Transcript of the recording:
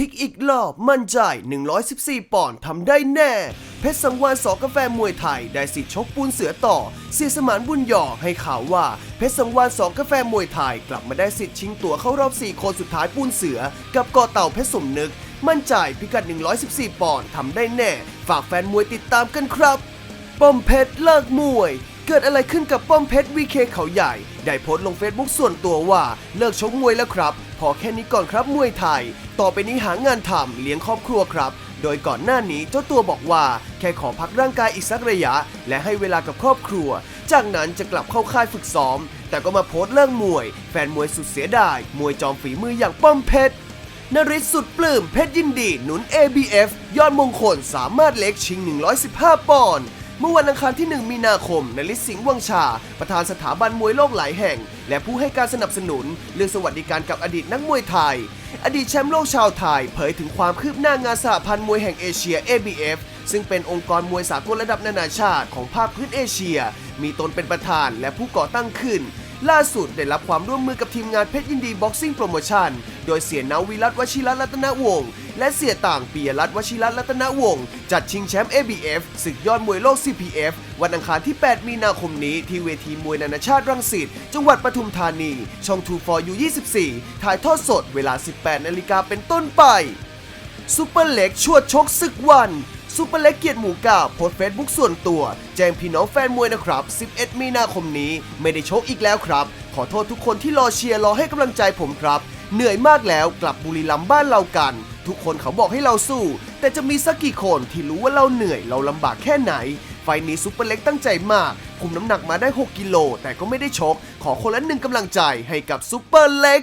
พลิกอีกรอบมั่นใจ 114 ปอนด์ทำได้แน่ เพชรสังวานสอกาแฟมวยไทย ได้สิทธิ์ชกปูนเสือต่อเสียสมานบุญหยอกให้ข่าวว่า เพชรสังวานสอกาแฟมวยไทย กลับมาได้สิทธิ์ชิงตั๋วเข้ารอบ 4 คนสุดท้ายปูนเสือ กับกอเต่าเพชรสมนึก มั่นใจพิกัด 114 ปอนด์ทำได้แน่ ฝากแฟนมวยติดตามกันครับป้อมเพชรเลิกมวยเกิดอะไรขึ้นกับป้อมเพชรวีเคเขาใหญ่ ได้โพสต์ลงเฟซบุ๊กส่วนตัวว่าเลิกชกมวยแล้วครับ พอแค่นี้ก่อนครับมวยไทย ต่อไปนี้หางานทำเลี้ยงครอบครัวครับ โดยก่อนหน้านี้เจ้าตัวบอกว่า แค่ขอพักร่างกายอีกสักระยะ และให้เวลากับครอบครัว จากนั้นจะกลับเข้าค่ายฝึกซ้อม แต่ก็มาโพสต์เลิกมวย แฟนมวยสุดเสียดาย มวยจอมฝีมืออย่างป้อมเพชรนริศสุดปลื้มเพชรยินดีหนุน ABF ยอดมงคลสามารถเล็กชิง 115 ปอนด์ เมื่อวันอังคารที่ 1 มีนาคมนลิศสิงห์วังชา ประธานสถาบันมวยโลกหลายแห่ง และผู้ให้การสนับสนุนเรื่องสวัสดิการกับอดีตนักมวยไทย อดีตแชมป์โลกชาวไทย เผยถึงความคืบหน้างานสหพันธ์มวยแห่งเอเชีย ABF ซึ่งเป็นองค์กรมวยสากลระดับนานาชาติของภาคพื้นเอเชีย มีตนเป็นประธานและผู้ก่อตั้งขึ้น ล่าสุดได้รับความร่วมมือกับทีมงานเพชรยินดีบ็อกซิ่งโปรโมชั่น โดยเสียนาวิรัตวชิรรัตนวงศ์และเสียต่างปียรัตวชิรรัตนวงศ์จัดชิงแชมป์ ABF ศึกยอดมวยโลก CPF วันอังคารที่ 8 มีนาคมนี้ที่เวทีมวยนานาชาติรังสิต จังหวัดปทุมธานี ช่อง2 for u 24 ถ่ายทอดสดเวลา 18 นาฬิกาเป็นต้นไปซูเปอร์เล็กชวดชกศึกวัน ซูเปอร์เล็กเกียรติหมูกาโพสเฟซบุ๊กส่วนตัว แจ้งพี่น้องแฟนมวยนะครับ 11 มีนาคมนี้ไม่ได้ชกอีกแล้วครับ ขอโทษทุกคนที่รอเชียร์รอให้กำลังใจผมครับ เหนื่อยมากแล้วกลับบุรีรัมย์บ้านเรากัน ทุกคนเขาบอกให้เราสู้ แต่จะมีสักกี่คนที่รู้ว่าเราเหนื่อยเราลำบากแค่ไหน ไฟล์นี้ซูเปอร์เล็กตั้งใจมากคุมน้ำหนักมาได้ 6 กิโลแต่ก็ไม่ได้ชก ขอคนละหนึ่งกำลังใจให้กับซูเปอร์เล็ก